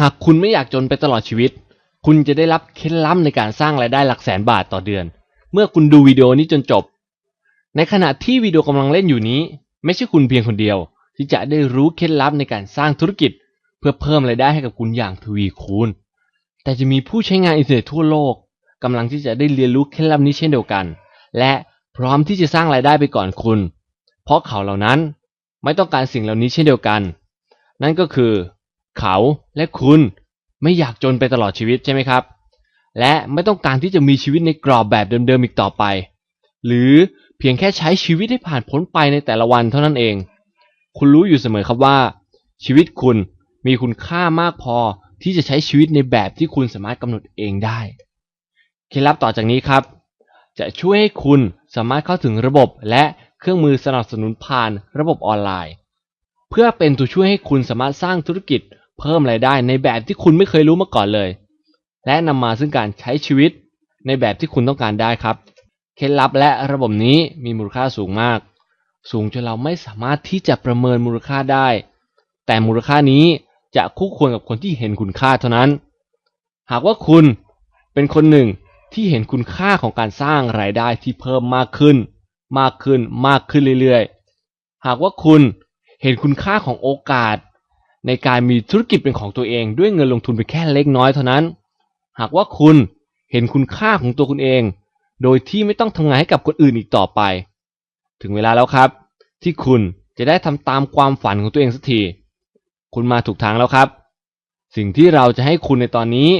หากคุณไม่อยากจนไปตลอดชีวิต คุณจะได้รับเคล็ดลับในการสร้างรายได้หลักแสนบาทต่อเดือน เมื่อคุณดูวิดีโอนี้จนจบ ในขณะที่วิดีโอกำลังเล่นอยู่นี้ ไม่ใช่คุณเพียงคนเดียว ที่จะได้รู้เคล็ดลับในการสร้างธุรกิจ เพื่อเพิ่มรายได้ให้กับคุณอย่างทวีคูณ แต่จะมีผู้ใช้งานอินเทอร์เน็ตทั่วโลกกำลังที่จะได้เรียนรู้เคล็ดลับนี้เช่นเดียวกัน และพร้อมที่จะสร้างรายได้ไปก่อนคุณ เพราะเขาเหล่านั้นไม่ต้องการสิ่งเหล่านี้เช่นเดียวกัน นั่นก็คือ เขาและคุณไม่อยากจนไปตลอดชีวิตใช่ไหมครับ และไม่ต้องการที่จะมีชีวิตในกรอบแบบเดิมๆอีกต่อไป หรือเพียงแค่ใช้ชีวิตให้ผ่านพ้นไปในแต่ละวันเท่านั้นเอง คุณรู้อยู่เสมอครับว่า ชีวิตคุณมีคุณค่ามากพอที่จะใช้ชีวิตในแบบที่คุณสามารถกำหนดเองได้เคล็ดลับต่อจากนี้ครับ จะช่วยให้คุณสามารถเข้าถึงระบบและเครื่องมือสนับสนุนผ่านระบบออนไลน์ เพื่อเป็นตัวช่วยให้คุณสามารถสร้างธุรกิจ เพิ่มรายได้ในแบบที่คุณไม่เคยรู้มาก่อนเลย และนำมาซึ่งการใช้ชีวิตในแบบที่คุณต้องการได้ครับ เคล็ดลับและระบบนี้มีมูลค่าสูงมาก สูงจนเราไม่สามารถที่จะประเมินมูลค่าได้ แต่มูลค่านี้จะคู่ควรกับคนที่เห็นคุณค่าเท่านั้น หากว่าคุณเป็นคนหนึ่งที่เห็นคุณค่าของการสร้างรายได้ที่เพิ่มมากขึ้น มากขึ้นมากขึ้นเรื่อยๆ หากว่าคุณเห็นคุณค่าของโอกาส ในการมีธุรกิจเป็นของตัวเองด้วยเงินลงทุนไปแค่เล็กน้อยเท่านั้น หากว่าคุณเห็นคุณค่าของตัวคุณเอง โดยที่ไม่ต้องทำงานให้กับคนอื่นอีกต่อไป ถึงเวลาแล้วครับ ที่คุณจะได้ทำตามความฝันของตัวเองสักทีคุณมาถูกทางแล้วครับ สิ่งที่เราจะให้คุณในตอนนี้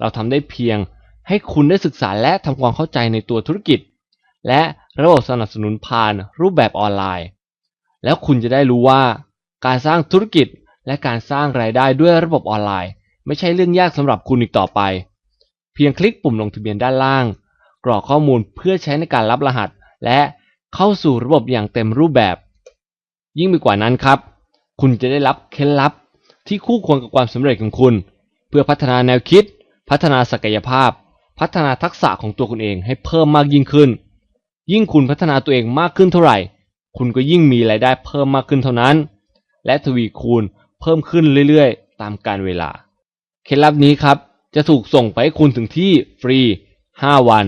เราทำได้เพียงให้คุณได้ศึกษาและทำความเข้าใจในตัวธุรกิจ และระบบสนับสนุนผ่านรูปแบบออนไลน์ แล้วคุณจะได้รู้ว่าการสร้างธุรกิจ และการสร้างรายได้ด้วยระบบออนไลน์ ไม่ใช่เรื่องยากสำหรับคุณอีกต่อไป เพียงคลิกปุ่มลงทะเบียนด้านล่าง กรอกข้อมูลเพื่อใช้ในการรับรหัส และเข้าสู่ระบบอย่างเต็มรูปแบบ ยิ่งไปกว่านั้นครับ คุณจะได้รับเคล็ดลับที่คู่ควรกับความสำเร็จของคุณ เพื่อพัฒนาแนวคิด พัฒนาศักยภาพ พัฒนาทักษะของตัวคุณเองให้เพิ่มมากยิ่งขึ้น ยิ่งคุณพัฒนาตัวเองมากขึ้นเท่าไหร่ คุณก็ยิ่งมีรายได้เพิ่มมากขึ้นเท่านั้น และทวีคูณ เพิ่มขึ้นเรื่อยๆ ตามกาลเวลา เคล็ดลับนี้ครับ จะถูกส่งไปให้คุณถึงที่ฟรี 5 วัน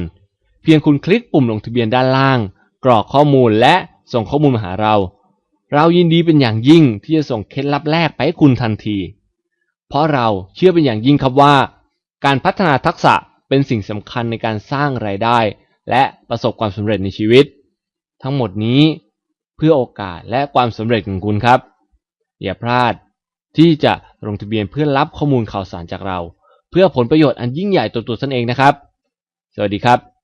เพียงคุณคลิกปุ่มลงทะเบียนด้านล่าง กรอกข้อมูลและส่งข้อมูลมาหาเรา เรายินดีเป็นอย่างยิ่งที่จะส่งเคล็ดลับแรกไปให้คุณทันที เพราะเราเชื่อเป็นอย่างยิ่งครับว่า การพัฒนาทักษะเป็นสิ่งสำคัญในการสร้างรายได้ และประสบความสำเร็จในชีวิต ทั้งหมดนี้เพื่อโอกาสและความสำเร็จของคุณครับ อย่าพลาด ที่จะลงทะเบียนเพื่อรับข้อมูลข่าวสารจากเรา เพื่อผลประโยชน์อันยิ่งใหญ่ตัวตัวท่านเองนะครับ สวัสดีครับ